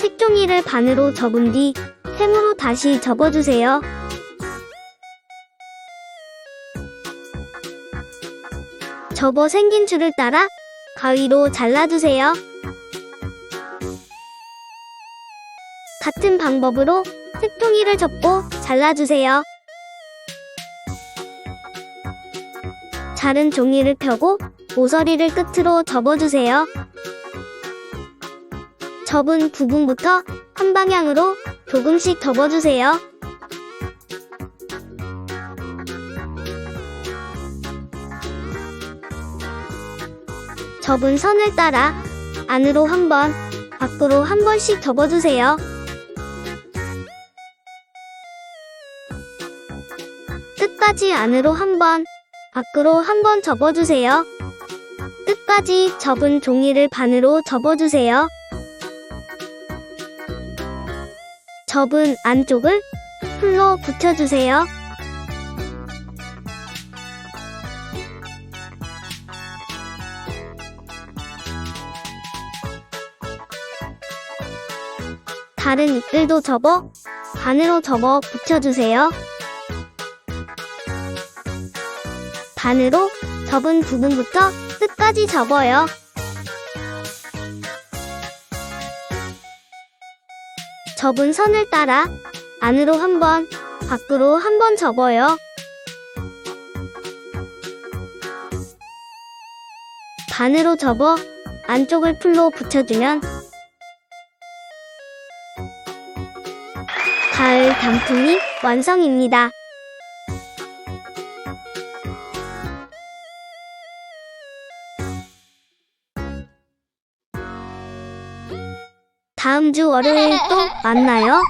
색종이를 반으로 접은 뒤 템으로 다시 접어주세요. 접어 생긴 줄을 따라 가위로 잘라주세요. 같은 방법으로 색종이를 접고 잘라주세요. 자른 종이를 펴고 모서리를 끝으로 접어주세요. 접은 부분부터 한 방향으로 조금씩 접어주세요. 접은 선을 따라 안으로 한 번, 밖으로 한 번씩 접어주세요. 끝까지 안으로 한 번, 밖으로 한 번 접어주세요. 끝까지 접은 종이를 반으로 접어주세요. 접은 안쪽을 풀로 붙여주세요. 다른 이끌도 접어 반으로 접어 붙여주세요. 반으로 접은 부분부터 끝까지 접어요. 접은 선을 따라 안으로 한 번, 밖으로 한 번 접어요. 반으로 접어 안쪽을 풀로 붙여주면 가을 단풍이 완성입니다. 다음 주 월요일 또 만나요.